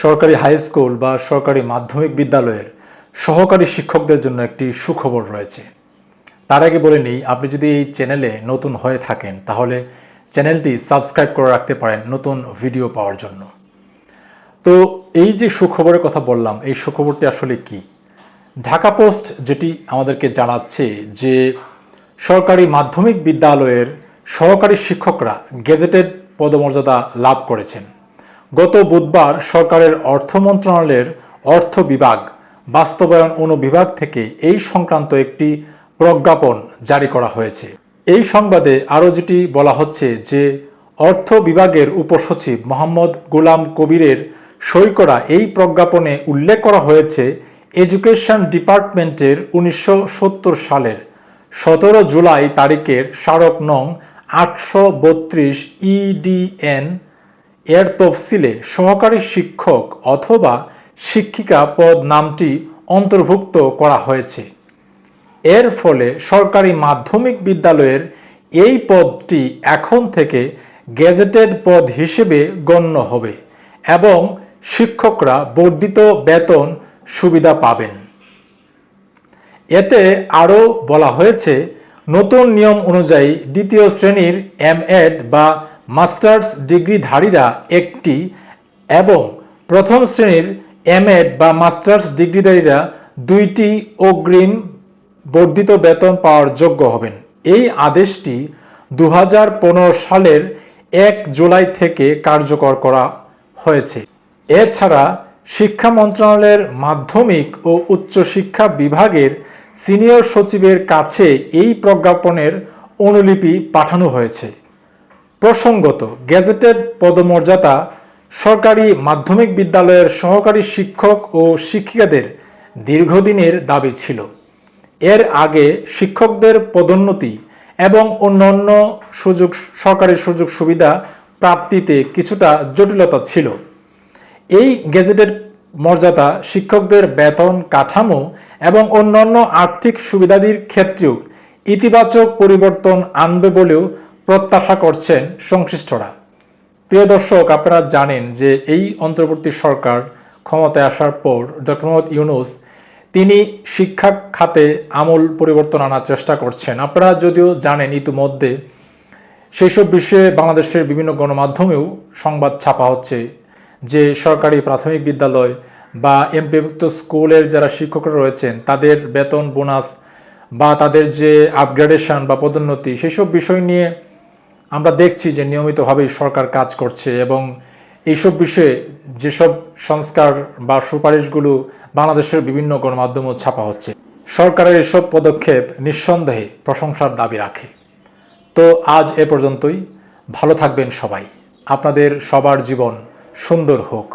সরকারি high school বা সরকারি মাধ্যমিক বিদ্যালয়ের সহকারী শিক্ষকদের জন্য একটি সুখবর রয়েছে। তার আগে বলে নিই, আপনি যদি এই চ্যানেলে নতুন হয়ে থাকেন, তাহলে চ্যানেলটি সাবস্ক্রাইব করে রাখতে পারেন নতুন ভিডিও পাওয়ার জন্য। তো এই যে সুখবরের কথা বললাম, এই সুখবরটি আসলে কি? ঢাকা পোস্ট যেটি আমাদেরকে জানাচ্ছে যে সরকারি মাধ্যমিক বিদ্যালয়ের সহকারী শিক্ষকরা গেজেটেড পদমর্যাদা লাভ করেছেন। গত বুধবার সরকারের অর্থ মন্ত্রণালয়ের অর্থ বিভাগ বাস্তবায়ন অনুবিভাগ থেকে এই সংক্রান্ত একটি প্রজ্ঞাপন জারি করা হয়েছে। এই সংবাদে আরও যেটি বলা হচ্ছে যে, অর্থ বিভাগের উপসচিব মোহাম্মদ গোলাম কবিরের সই করা এই প্রজ্ঞাপনে উল্লেখ করা হয়েছে, এডুকেশন ডিপার্টমেন্টের উনিশশো সত্তর সালের সতেরো জুলাই তারিখের স্মারক নং আটশো বত্রিশ ইডিএন এর তফসিলে সহকারী শিক্ষক অথবা শিক্ষিকা পদ নামটি অন্তর্ভুক্ত করা হয়েছে। এর ফলে সরকারি মাধ্যমিক বিদ্যালয়ের এই পদটি এখন থেকে গেজেটেড পদ হিসেবে গণ্য হবে এবং শিক্ষকরা বর্ধিত বেতন সুবিধা পাবেন। এতে আরও বলা হয়েছে, নতুন নিয়ম অনুযায়ী দ্বিতীয় শ্রেণির এম এড বা মাস্টার্স ডিগ্রিধারীরা একটি এবং প্রথম শ্রেণির এমএড বা মাস্টার্স ডিগ্রিধারীরা দুইটি অগ্রিম বর্ধিত বেতন পাওয়ার যোগ্য হবেন। এই আদেশটি দু হাজার পনেরো সালের এক জুলাই থেকে কার্যকর করা হয়েছে। এছাড়া শিক্ষা মন্ত্রণালয়ের মাধ্যমিক ও উচ্চশিক্ষা বিভাগের সিনিয়র সচিবের কাছে এই প্রজ্ঞাপনের অনুলিপি পাঠানো হয়েছে। প্রসঙ্গত, গেজেটেড পদমর্যাদা সরকারি মাধ্যমিক বিদ্যালয়ের সহকারী শিক্ষক ও শিক্ষিকাদের দীর্ঘদিনের দাবি ছিল। এর আগে শিক্ষকদের পদোন্নতি এবং অন্যান্য সুযোগ, সরকারি সুযোগ সুবিধা প্রাপ্তিতে কিছুটা জটিলতা ছিল। এই গেজেটেড মর্যাদা শিক্ষকদের বেতন কাঠামো এবং অন্যান্য আর্থিক সুবিধাদির ক্ষেত্রেও ইতিবাচক পরিবর্তন আনবে বলেও প্রত্যাশা করছেন সংশ্লিষ্টরা। প্রিয় দর্শক, আপনারা জানেন যে এই অন্তর্বর্তী সরকার ক্ষমতায় আসার পর ডক্টর মোহাম্মদ ইউনুস তিনি শিক্ষা খাতে আমূল পরিবর্তন আনার চেষ্টা করছেন। আপনারা যদিও জানেন ইতিমধ্যে সেই সব বিষয়ে বাংলাদেশের বিভিন্ন গণমাধ্যমেও সংবাদ ছাপা হচ্ছে যে সরকারি প্রাথমিক বিদ্যালয় বা এমপিভুক্ত স্কুলের যারা শিক্ষকরা রয়েছেন, তাদের বেতন, বোনাস বা তাদের যে আপগ্রেডেশন বা পদোন্নতি, সেসব বিষয় নিয়ে আমরা দেখছি যে নিয়মিতভাবেই সরকার কাজ করছে এবং এইসব বিষয়ে যেসব সংস্কার বা সুপারিশগুলো বাংলাদেশের বিভিন্ন গণমাধ্যমেও ছাপা হচ্ছে, সরকারের এসব পদক্ষেপ নিঃসন্দেহে প্রশংসার দাবি রাখে। তো আজ এ পর্যন্তই। ভালো থাকবেন সবাই। আপনাদের সবার জীবন সুন্দর হোক।